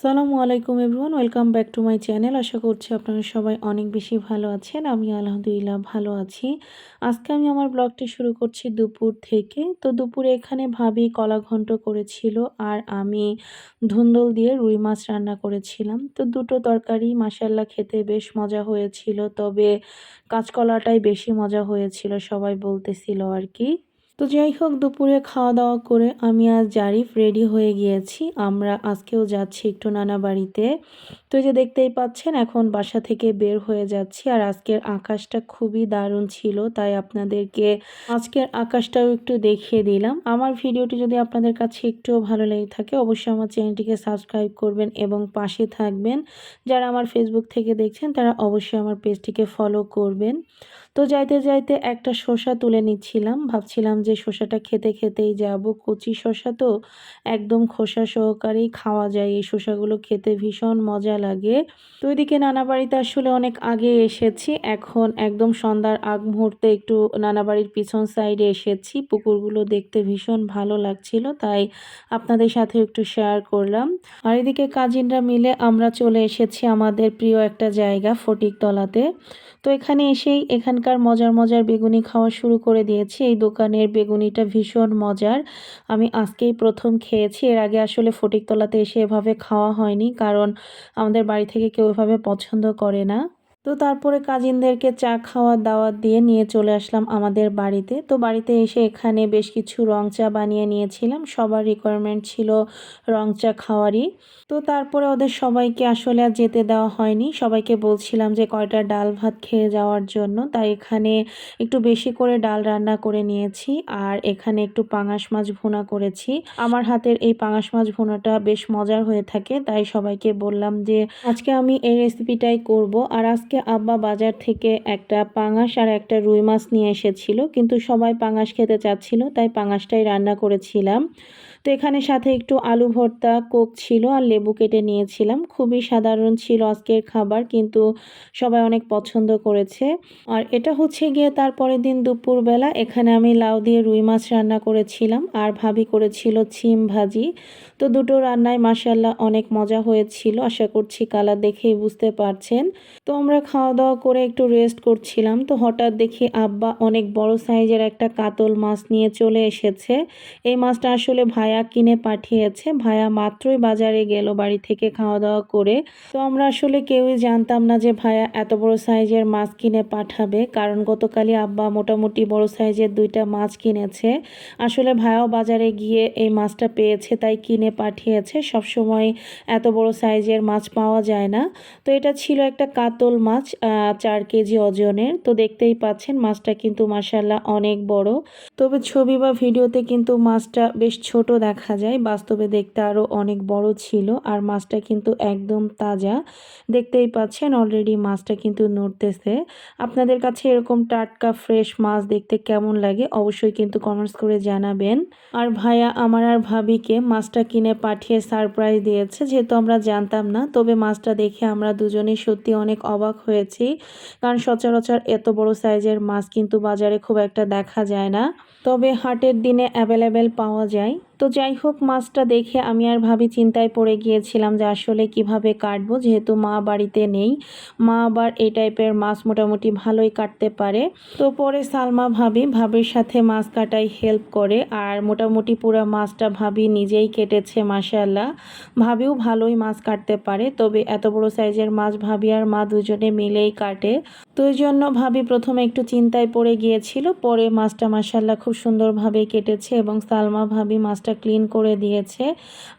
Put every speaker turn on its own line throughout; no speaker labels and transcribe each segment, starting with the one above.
আসসালামু আলাইকুম everyone, welcome back to my channel. আশা করছি আপনারা সবাই অনেক বেশি ভালো আছেন। আমি আলহামদুলিল্লাহ ভালো আছি। আজকে আমি আমার ব্লগটি শুরু করছি দুপুর থেকে। তো দুপুরে এখানে ভাবি কলা ঘন্ট করেছিল আর আমি ধুন্দল দিয়ে রুই মাছ রান্না করেছিলাম। তো দুটো তরকারি মাসাল্লাহ খেতে বেশ মজা হয়েছিল। তবে কাঁচকলাটাই বেশি মজা হয়েছিল, সবাই বলতেছিল আর কি। তো যাই হোক, দুপুরে খাওয়া দাওয়া করে আমি আজ জারিফ রেডি হয়ে গিয়েছি। আমরা আজকেও যাচ্ছি একটু নানা বাড়িতে। তো এই যে দেখতেই পাচ্ছেন, এখন বাসা থেকে বের হয়ে যাচ্ছি। আর আজকের আকাশটা খুবই দারুণ ছিল, তাই আপনাদেরকে আজকের আকাশটাও একটু দেখিয়ে দিলাম। আমার ভিডিওটি যদি আপনাদের কাছে একটুও ভালো লেগে থাকে, অবশ্যই আমার চ্যানেলটিকে সাবস্ক্রাইব করবেন এবং পাশে থাকবেন। যারা আমার ফেসবুক থেকে দেখছেন, তারা অবশ্যই আমার পেজটিকে ফলো করবেন। তো যাইতে যাইতে একটা শসা তুলে নিচ্ছিলাম। ভাবছিলাম যে শসাটা খেতে খেতেই যাব। কচি শসা তো একদম খোসা সহকারেই খাওয়া যায়। এই শসাগুলো খেতে ভীষণ মজা লাগে। তো ওইদিকে নানা বাড়িতে আসলে অনেক আগে এসেছি। এখন একদম সন্ধ্যার আগ মুহূর্তে একটু নানা বাড়ির পিছন সাইডে এসেছি। পুকুরগুলো দেখতে ভীষণ ভালো লাগছিল, তাই আপনাদের সাথে একটু শেয়ার করলাম। আর এদিকে কাজিনরা মিলে আমরা চলে এসেছি আমাদের প্রিয় একটা জায়গা, ফটিকতলাতে। তো এখানে এসেই এখানকার মজার মজার বেগুনি খাওয়া শুরু করে দিয়েছি। এই দোকানের বেগুনিটা ভীষণ মজার। আমি আজকেই প্রথম খেয়েছি। এর আগে আসলে ফটিকতলাতে এসে এভাবে খাওয়া হয়নি, কারণ আমাদের বাড়ি থেকে কেউ এভাবে পছন্দ করে না। তো তারপরে কাজিনদেরকে চা খাওয়ার দাওয়াত দিয়ে নিয়ে চলে আসলাম আমাদের বাড়িতে। তো বাড়িতে এসে এখানে বেশ কিছু রং চা বানিয়ে নিয়েছিলাম। সবার রিকোয়ারমেন্ট ছিল রং চা খাওয়ারই। তো তারপরে ওদের সবাইকে আসলে আর যেতে দেওয়া হয়নি। সবাইকে বলছিলাম যে কয়টা ডাল ভাত খেয়ে যাওয়ার জন্য। তাই এখানে একটু বেশি করে ডাল রান্না করে নিয়েছি আর এখানে একটু পাঙাশ মাছ ভুনা করেছি। আমার হাতের এই পাঙাশ মাছ ভুনাটা বেশ মজার হয়ে থাকে। তাই সবাইকে বললাম যে আজকে আমি এই রেসিপিটাই করব। আর আজকে আব্বা বাজার থেকে একটা পাঙাশ আর একটা রুই মাছ নিয়ে এসেছিল। কিন্তু সবাই পাঙাশ খেতে চাচ্ছিল, তাই পাঙাশটাই রান্না করেছিলাম। তো এখানে সাথে একটু আলু ভর্তা, কোক ছিল আর লেবু কেটে নিয়েছিলাম। খুবই সাধারণ ছিল আজকের খাবার, কিন্তু সবাই অনেক পছন্দ করেছে। আর এটা হচ্ছে গিয়ে তারপরের দিন দুপুরবেলা, এখানে আমি লাউ দিয়ে রুই মাছ রান্না করেছিলাম আর ভাবি করেছিল ছিম ভাজি। তো দুটো রান্নায় মাসাল্লাহ অনেক মজা হয়েছিল, আশা করছি কালার দেখেই বুঝতে পারছেন। তো আমরা খাওয়া দাওয়া করে একটু রেস্ট করছিলাম, তো হঠাৎ দেখি আব্বা অনেক বড় সাইজের একটা কাতল মাছ নিয়ে চলে এসেছে। এই মাছটা আসলে ভায়া কিনে পাঠিয়েছে। ভায়া মাত্রই বাজারে গেল বাড়ি থেকে খাওয়া দাওয়া করে। তো আমরা আসলে কেউই জানতাম না যে ভায়া এত বড় সাইজের মাছ কিনে পাঠাবে। কারণ গতকালই আব্বা মোটামুটি বড় সাইজের দুইটা মাছ কিনেছে। আসলে ভায়াও বাজারে গিয়ে এই মাছটা পেয়েছে, তাই কিনে পাঠিয়েছে। সবসময় এত বড় সাইজের মাছ পাওয়া যায় না। তো এটা ছিল একটা কাতল মাছ চার কেজি ওজনের। তো দেখতেই পাচ্ছেন মাছটা কিন্তু মাসাল্লাহ অনেক বড়। তবে ছবি বা ভিডিওতে কিন্তু মাছটা বেশ ছোট দেখা যায়, বাস্তবে দেখতে আরও অনেক বড় ছিল আর মাছটা কিন্তু একদম তাজা। দেখতেই পাচ্ছেন অলরেডি মাছটা কিন্তু নড়তেছে। আপনাদের কাছে এরকম টাটকা ফ্রেশ মাছ দেখতে কেমন লাগে অবশ্যই কিন্তু কমেন্টস করে জানাবেন। আর ভাইয়া, আমার আর ভাবিকে মাছটা কিনে পাঠিয়ে সারপ্রাইজ দিয়েছে যেহেতু আমরা জানতাম না, তবে মাছটা দেখে আমরা দুজনেই সত্যি অনেক অবাক হয়েছি। কারণ সচরাচর এত বড় সাইজের মাছ কিন্তু বাজারে খুব একটা দেখা যায় না। তবে হাটের দিনে অ্যাভেলেবেল পাওয়া যায়। তো যাই হোক, মাছটা দেখে আমি আর ভাবি চিন্তায় পড়ে গিয়েছিলাম যে আসলে কীভাবে কাটবো। যেহেতু মা বাড়িতে নেই, মা আবার এই টাইপের মাছ মোটামুটি ভালোই কাটতে পারে। তো পরে সালমা, ভাবি, ভাবির সাথে মাছ কাটাই হেল্প করে আর মোটামুটি পুরো মাছটা ভাবি নিজেই কেটেছে মাসাল্লাহ ভাবিও ভালোই মাছ কাটতে পারে, তবে এত বড় সাইজের মাছ ভাবি আর মা দুজনে মিলেই কাটে। তো এই জন্য ভাবি প্রথমে একটু চিন্তায় পড়ে গিয়েছিল, পরে মাছটা মাসাল্লাহ খুব সুন্দরভাবে কেটেছে এবং সালমা ভাবি মাছটা ক্লিন করে দিয়েছে।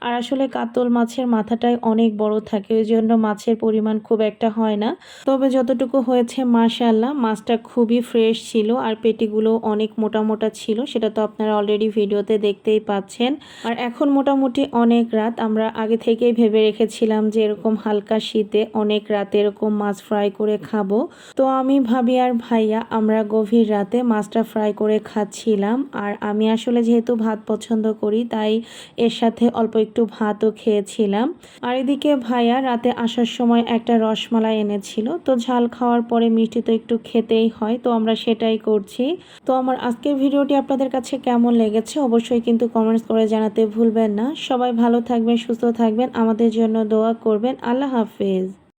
আর আসলে কাতল মাছের মাথাটাই অনেক বড় থাকে ওই জন্য মাছের পরিমাণ খুব একটা হয় না। তবে যতটুকু হয়েছে মাশাল্লাহ মাছটা খুবই ফ্রেশ ছিল আর পেটিগুলো অনেক মোটা মোটা ছিল, সেটা তো আপনারা অলরেডি ভিডিওতে দেখতেই পাচ্ছেন। আর এখন মোটামুটি অনেক রাত, আমরা আগে থেকেই ভেবে রেখেছিলাম যে এরকম হালকা শীতে অনেক রাতে এরকম মাছ ফ্রাই করে খাব। তো তো আমি ভাবি, আর ভাইয়া, আমরা গভীর রাতে মাছটা ফ্রাই করে খাচ্ছিলাম, আর আমি আসলে যেহেতু ভাত পছন্দ করি, তাই এর সাথে অল্প একটু ভাতও খেয়েছিলাম। আর এদিকে ভাইয়া রাতে আসার সময় একটা রসমালাই এনেছিল, তো ঝাল খাওয়ার পরে মিষ্টি তো একটু খেতেই হয়, তো আমরা সেটাই করছি। তো আমার আজকের ভিডিওটি আপনাদের কাছে কেমন লেগেছে অবশ্যই কিন্তু কমেন্টস করে জানাতে ভুলবেন না। সবাই ভালো থাকবেন, সুস্থ থাকবেন, আমাদের জন্য দোয়া করবেন। আল্লাহ হাফেজ।